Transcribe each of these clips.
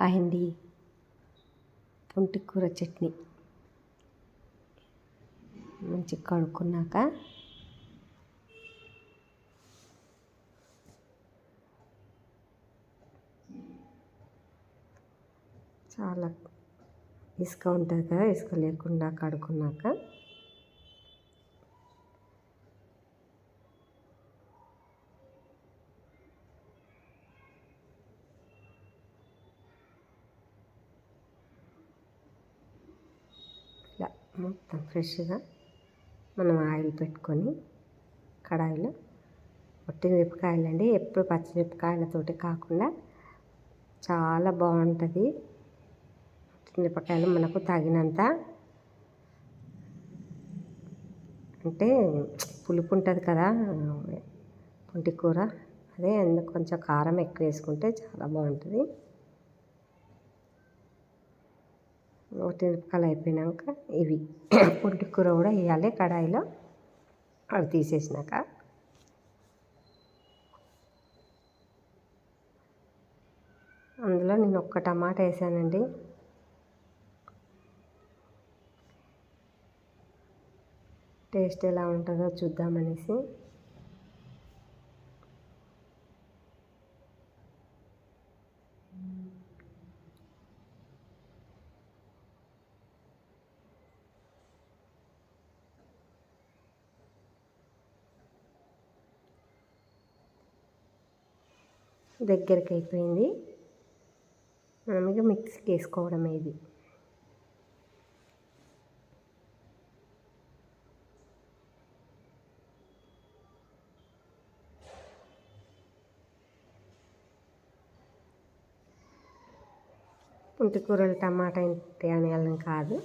Hi అండి కూర చట్నీ. మంచిగా కడుక్కున్నాక చాలా ఇసుక ఉంటుంది కదా ఇసుక లేకుండా కడుక్కున్నాక ఇలా మొత్తం ఫ్రెష్గా మనం ఆయిల్ పెట్టుకొని కడాయిలో ఒట్టి మిరపకాయలండి ఎప్పుడు పచ్చిమిరపకాయలతోటి కాకుండా చాలా బాగుంటుంది. మిరపకాయలు మనకు తగినంత అంటే పులుపు ఉంటుంది కదా పుంటి కూర అదే అందుకు కొంచెం కారం ఎక్కువ వేసుకుంటే చాలా బాగుంటుంది. మిరపకాయలు అయిపోయినాక ఇవి పొట్టి కూర కూడా వేయాలి కడాయిలో. అవి తీసేసినాక. అందులో నేను ఒక్క టమాటా వేసానండి. టేస్ట్ ఎలా ఉంటుందో చూద్దామనేసి. దగ్గరికి అయిపోయింది మనం ఇక మిక్సీకి వేసుకోవడమే ఇది. కూరలు టమాటా ఇంటి అనేయాలని కాదు.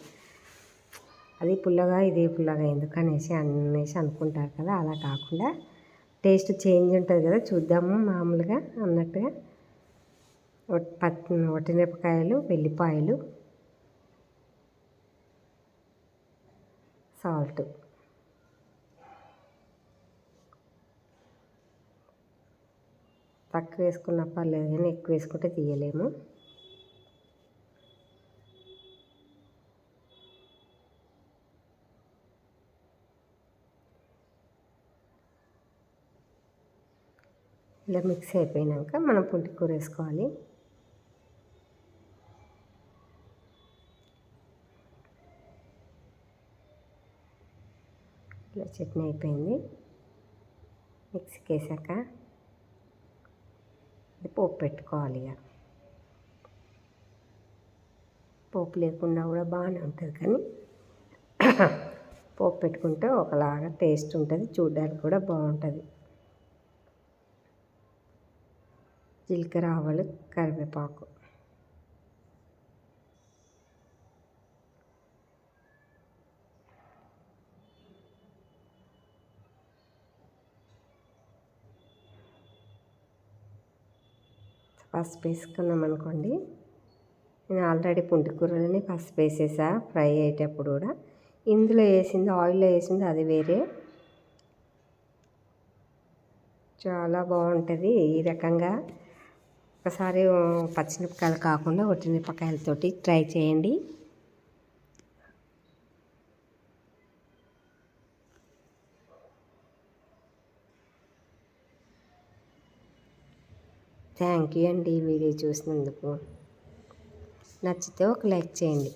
అది పుల్లగా ఇది పుల్లగా ఎందుకు అనేసి అనేసి అనుకుంటారు కదా అలా కాకుండా టేస్ట్ చేంజ్ ఉంటుంది కదా చూద్దాము మామూలుగా అన్నట్టుగా. పత్ వట్టిమిరపకాయలు వెల్లిపాయలు సాల్ట్. తక్కువ వేసుకున్న పర్లేదు కానీ ఎక్కువ వేసుకుంటే తీయలేము. ఇలా మిక్స్ అయిపోయినాక మనం పుంటి కూర వేసుకోవాలి. ఇలా చట్నీ అయిపోయింది. మిక్సీకి వేసాక పోపు పెట్టుకోవాలి ఇక. పోపు లేకుండా కూడా బాగానే ఉంటుంది కానీ పోపు పెట్టుకుంటే ఒకలాగా టేస్ట్ ఉంటుంది చూడడానికి కూడా బాగుంటుంది. జీలకర్ర ఆవాలు కరివేపాకు. పసుపు వేసుకున్నాం అనుకోండి. నేను ఆల్రెడీ పుంటి కూరలని పసుపు వేసేసా ఫ్రై అయ్యేటప్పుడు కూడా. ఇందులో వేసింది ఆయిల్లో వేసింది అది వేరే. చాలా బాగుంటుంది ఈ రకంగా. ఒకసారి పచ్చిమిరపకాయలు కాకుండా ఒట్టిమిరపకాయలతోటి ట్రై చేయండి. థ్యాంక్ యూ అండి ఈ వీడియో చూసినందుకు. నచ్చితే ఒక లైక్ చేయండి.